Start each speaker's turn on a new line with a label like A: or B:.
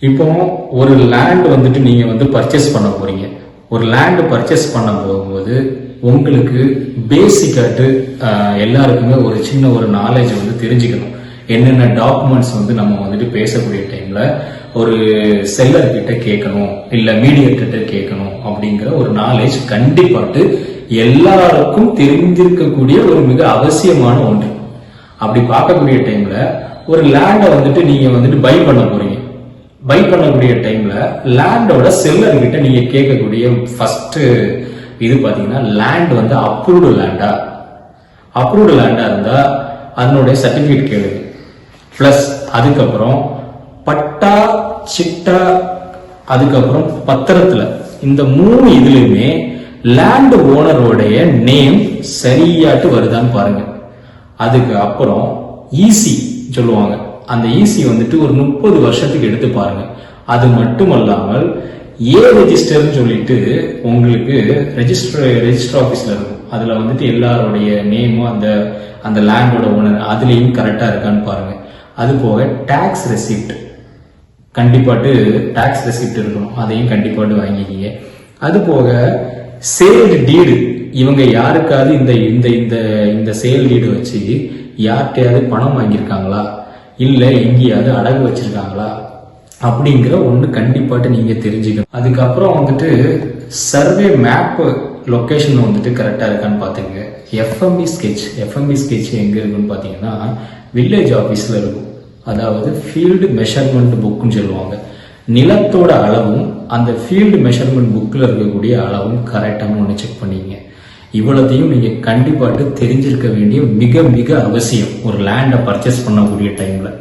A: இப்போ ஒரு லேண்ட் வந்துட்டு நீங்க வந்து பர்ச்சேஸ் பண்ண போறீங்க. ஒரு லேண்ட் பர்ச்சேஸ் பண்ண போகும்போது உங்களுக்கு பேசிக்காட்டு எல்லாருக்குமே ஒரு சின்ன ஒரு நாலேஜ் வந்து தெரிஞ்சுக்கணும். என்னென்ன டாக்குமெண்ட்ஸ் வந்து நம்ம வந்துட்டு பேசக்கூடிய டைம்ல ஒரு செல்லர் கிட்ட கேட்கணும் இல்ல மீடியேட்டர்கிட்ட கேட்கணும் அப்படிங்கிற ஒரு நாலேஜ் கண்டிப்பாட்டு எல்லாருக்கும் தெரிஞ்சிருக்கக்கூடிய ஒரு மிக அவசியமான ஒன்று. அப்படி பார்க்கக்கூடிய டைம்ல ஒரு லேண்டை வந்துட்டு நீங்க வந்துட்டு பை பண்ண போறீங்க. பை பண்ணக்கூடிய டைம்ல லேண்டோட செல்லர் கிட்ட நீங்க கேட்கக்கூடிய ஃபர்ஸ்ட் இது பாத்தீங்கன்னா லேண்ட் வந்து அப்ரூவ்டு லேண்டா அப்ரூவ்டு லேண்டா இருந்தா அதனுடைய சர்டிபிகேட் கேளுங்க பிளஸ் அதுக்கப்புறம் பட்டா சிட்டா அதுக்கப்புறம் பத்திரத்துல. இந்த மூணு இதுலயுமே லேண்ட் ஓனரோடைய நேம் சரியாட்டு வருதான்னு பாருங்க. அதுக்கு அப்புறம் ஈசி சொல்லுவாங்க. அந்த ஈசி வந்துட்டு ஒரு முப்பது வருஷத்துக்கு எடுத்து பாருங்க. அது மட்டுமல்லாமல் ஏ ரெஜிஸ்டர்னு சொல்லிட்டு உங்களுக்கு ரெஜிஸ்டர் ரெஜிஸ்டர் ஆஃபீஸில் இருக்கும். அதில் வந்துட்டு எல்லாருடைய நேமும் அந்த அந்த லேண்டோட ஓனர் அதுலேயும் கரெக்டாக இருக்கான்னு பாருங்க. அது போக டேக்ஸ் ரெசிப்ட் கண்டிப்பாட்டு டேக்ஸ் ரெசிப்ட் இருக்கணும். அதையும் கண்டிப்பாட்டு வாங்கிக்கிங்க. அது போக சேல்டு டீடு இவங்க யாருக்காவது இந்த இந்த இந்த இந்த சேல் டீடு வச்சு யார்கிட்டயாவது பணம் வாங்கியிருக்காங்களா? இல்லை எங்கேயாவது அடகு வச்சிருக்காங்களா? அப்படிங்கிற ஒன்று கண்டிப்பாட்டு நீங்கள் தெரிஞ்சுக்கணும். அதுக்கப்புறம் வந்துட்டு சர்வே மேப்பு லொக்கேஷன் வந்துட்டு கரெக்டாக இருக்கான்னு பார்த்துங்க எஃப்எம்பி ஸ்கெட்ச் எஃப்எம்பி ஸ்கெட்ச் எங்கே இருக்குன்னு பார்த்தீங்கன்னா வில்லேஜ் ஆஃபீஸில் இருக்கும். அதாவது ஃபீல்டு மெஷர்மெண்ட் புக்குன்னு சொல்லுவாங்க. நிலத்தோட அளவும் அந்த ஃபீல்டு மெஷர்மெண்ட் புக்கில் இருக்கக்கூடிய அளவும் கரெக்டான ஒன்று செக் பண்ணிங்க. இவ்வளத்தையும் நீங்கள் கண்டிப்பாட்டு தெரிஞ்சிருக்க வேண்டிய மிக மிக அவசியம். ஒரு லேண்டை பர்ச்சேஸ் பண்ணக்கூடிய டைமில்